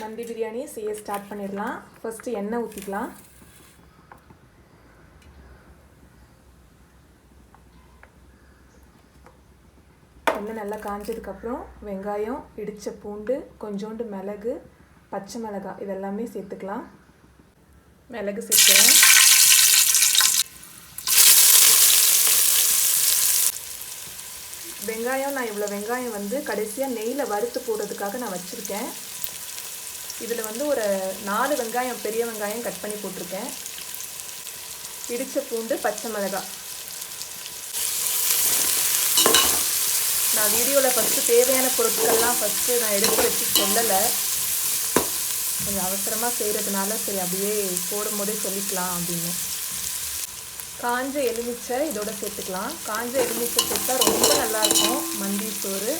மந்தி பிரியாணி செய்ய ஸ்டார்ட் பண்ணிடலாம். ஃபஸ்ட்டு எண்ணெய் ஊற்றிக்கலாம் எண்ணெய் நல்லா காஞ்சதுக்கப்புறம் வெங்காயம் இடித்த பூண்டு கொஞ்சோண்டு மிளகு பச்சை மிளகாய் இதெல்லாமே சேர்த்துக்கலாம். மிளகு சேர்த்துறேன் வெங்காயம் நான் இவ்வளோ வெங்காயம் வந்து கடைசியாக நெய்யில் வறுத்து போடுறதுக்காக நான் வச்சுருக்கேன். இதில் வந்து ஒரு நாலு வெங்காயம் பெரிய வெங்காயம் கட் பண்ணி போட்டிருக்கேன். இடித்த பூண்டு பச்சை மிளகாய் நான் வீடியோவில் ஃபஸ்ட்டு தேவையான பொருட்கள்லாம் ஃபஸ்ட்டு நான் எடுத்து வச்சு சொல்லலை. கொஞ்சம் அவசரமாக செய்கிறதுனால சரி அப்படியே போடும்போதே சொல்லிக்கலாம் அப்படின்னு. காஞ்ச எலுமிச்சை இதோட சேர்த்துக்கலாம். காஞ்ச எலுமிச்சை சேர்த்தா ரொம்ப நல்லாயிருக்கும் மந்தி சோறு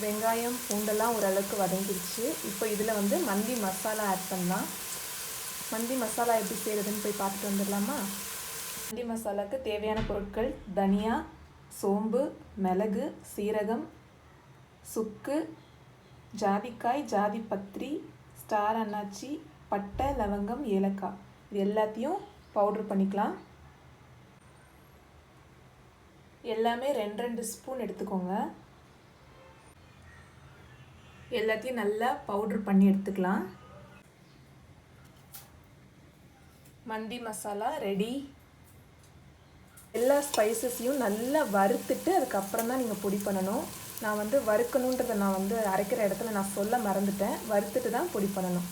வெங்காயம் பூண்டெல்லாம் ஓரளவுக்கு வதங்கிடுச்சு இப்போ இதில் வந்து மந்தி மசாலா ஆட் பண்ணலாம். மந்தி மசாலா எப்படி செய்கிறதுன்னு போய் பார்த்துட்டு வந்துடலாமா? மந்தி மசாலாவுக்கு தேவையான பொருட்கள் தனியா சோம்பு மிளகு சீரகம் சுக்கு ஜாதிக்காய் ஜாதி பத்திரி ஸ்டார் அன்னாச்சி பட்டை லவங்கம் ஏலக்காய். இது எல்லாத்தையும் பவுட்ரு பண்ணிக்கலாம். எல்லாமே ரெண்டு ரெண்டு ஸ்பூன் எடுத்துக்கோங்க. எல்லாத்தையும் நல்லா பவுட்ரு பண்ணி எடுத்துக்கலாம். மந்தி மசாலா ரெடி எல்லா ஸ்பைசஸையும் நல்லா வறுத்துட்டு அதுக்கப்புறம் தான் நீங்கள் பொடி பண்ணணும். நான் வந்து வறுக்கணுன்றதை நான் வந்து அரைக்கிற இடத்துல நான் சொல்ல மறந்துட்டேன். வறுத்துட்டு தான் பொடி பண்ணணும்.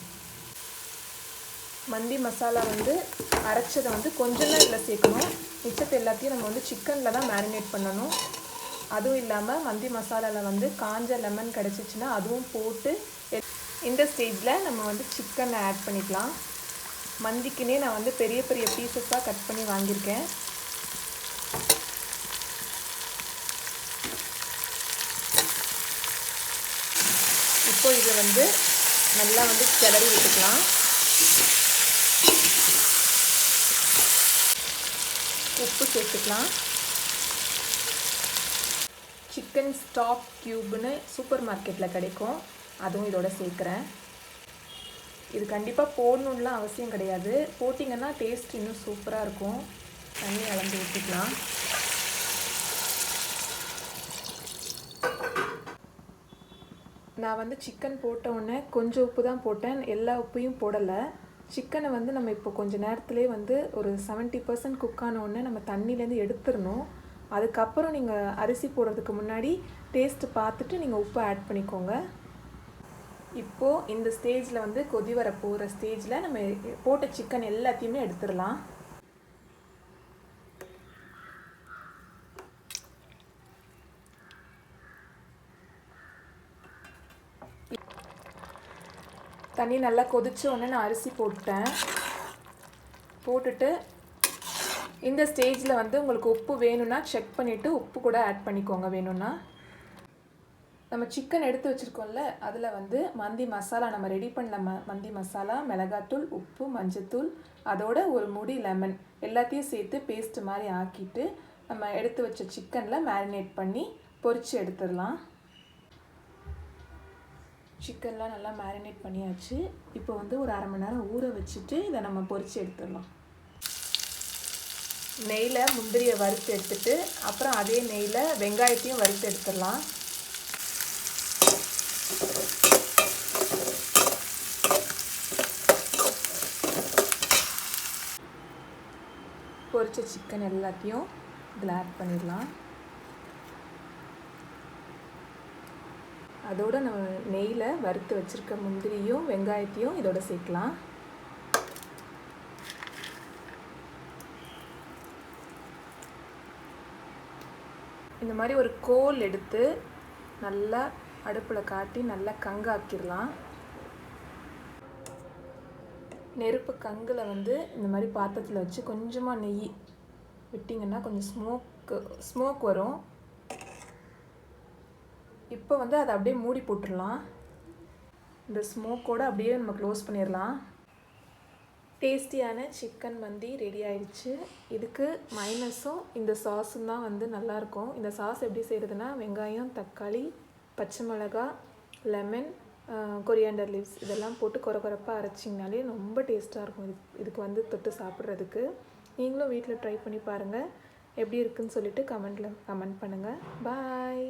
மந்தி மசாலா வந்து அரைச்சதை வந்து கொஞ்சம் தான் இதில் சேர்க்கணும். மிச்சத்தை எல்லாத்தையும் நம்ம வந்து சிக்கனில் தான் மேரினேட் பண்ணணும். அதுவும் இல்லாமல் மந்தி மசாலாவில் வந்து காஞ்ச லெமன் கிடச்சிச்சின்னா அதுவும் போட்டு இந்த ஸ்டேஜில் நம்ம வந்து சிக்கனை ஆட் பண்ணிக்கலாம். மந்திக்குனே நான் வந்து பெரிய பெரிய பீசஸாக கட் பண்ணி வாங்கியிருக்கேன். இப்போ இதை வந்து நல்லா வந்து கிளறி விட்டுக்கலாம். உப்பு சேர்த்துக்கலாம். சிக்கன் ஸ்டாக் க்யூப்னு சூப்பர் மார்க்கெட்டில் கிடைக்கும். அதுவும் இதோட சேர்க்குறேன். இது கண்டிப்பாக போடணுன்லாம் அவசியம் கிடையாது. போட்டிங்கன்னா டேஸ்ட் இன்னும் சூப்பராக இருக்கும். தண்ணி அளந்து ஊற்றிக்கலாம் நான் வந்து சிக்கன் போட்ட உடனே கொஞ்சம் உப்பு தான் போட்டேன். எல்லா உப்பையும் போடலை. சிக்கனை வந்து நம்ம இப்போ கொஞ்சம் நேரத்துலேயே வந்து ஒரு செவன்ட்டி பர்சன்ட் குக் ஆன உடனே நம்ம தண்ணியிலேருந்து எடுத்துடணும். அதுக்கப்புறம் நீங்கள் அரிசி போடுறதுக்கு முன்னாடி டேஸ்ட்டு பார்த்துட்டு நீங்கள் உப்பு ஆட் பண்ணிக்கோங்க. இப்போது இந்த ஸ்டேஜில் வந்து கொதி வர போகிற ஸ்டேஜில் நம்ம போட்ட சிக்கன் எல்லாத்தையுமே எடுத்துடலாம். தண்ணி நல்லா கொதிச்ச உடனே நான் அரிசி போட்டேன் போட்டுட்டு இந்த ஸ்டேஜில் வந்து உங்களுக்கு உப்பு வேணும்னா செக் பண்ணிவிட்டு உப்பு கூட ஆட் பண்ணிக்கோங்க வேணும்னா. நம்ம சிக்கன் எடுத்து வச்சுருக்கோம்ல அதில் வந்து மந்தி மசாலா நம்ம ரெடி பண்ண ம மந்தி மசாலா மிளகாத்தூள் உப்பு மஞ்சத்தூள் அதோட ஒரு முடி லெமன் எல்லாத்தையும் சேர்த்து பேஸ்ட் மாதிரி ஆக்கிட்டு நம்ம எடுத்து வச்ச சிக்கனில் மேரினேட் பண்ணி பொரித்து எடுத்துடலாம். சிக்கன்லாம் நல்லா மேரினேட் பண்ணியாச்சு. இப்போ வந்து ஒரு அரை மணி நேரம் ஊற வச்சுட்டு இதை நம்ம பொரித்து எடுத்துடலாம். நெய்யில் முந்திரியை வறுத்து எடுத்துட்டு அப்புறம் அதே நெய்யில் வெங்காயத்தையும் வறுத்து எடுத்துடலாம். பொரிச்ச சிக்கன் எல்லாத்தையும் இதில் ஆட் பண்ணிடலாம். அதோடு நம்ம நெய்யில் வறுத்து வச்சுருக்க முந்திரியும் வெங்காயத்தையும் இதோட சேர்க்கலாம். இந்த மாதிரி ஒரு கோல் எடுத்து நல்லா அடுப்பில் காட்டி நல்லா கங்காக்கிடலாம். நெருப்பு கங்கில் வந்து இந்த மாதிரி பாத்திரத்தில் வச்சு கொஞ்சமாக நெய் விட்டிங்கன்னா கொஞ்சம் ஸ்மோக்கு ஸ்மோக் வரும். இப்போ வந்து அதை அப்படியே மூடி போட்டுடலாம். இந்த ஸ்மோக்கோடு அப்படியே நம்ம க்ளோஸ் பண்ணிடலாம். டேஸ்டியான சிக்கன் மந்தி ரெடி ஆயிடுச்சு. இதுக்கு மைனஸும் இந்த சாஸும் தான் வந்து நல்லாயிருக்கும். இந்த சாஸ் எப்படி செய்கிறதுனா வெங்காயம் தக்காளி பச்சை மிளகா லெமன் கொரியாண்டர் லீவ்ஸ் இதெல்லாம் போட்டு கொர குறைப்பாக அரைச்சிங்கனாலே ரொம்ப டேஸ்ட்டாக இருக்கும். இது இதுக்கு வந்து தொட்டு சாப்பிட்றதுக்கு. நீங்களும் வீட்டில் ட்ரை பண்ணி பாருங்கள் எப்படி இருக்குன்னு சொல்லிட்டு கமெண்ட்டில் கமெண்ட் பண்ணுங்கள் பாய்.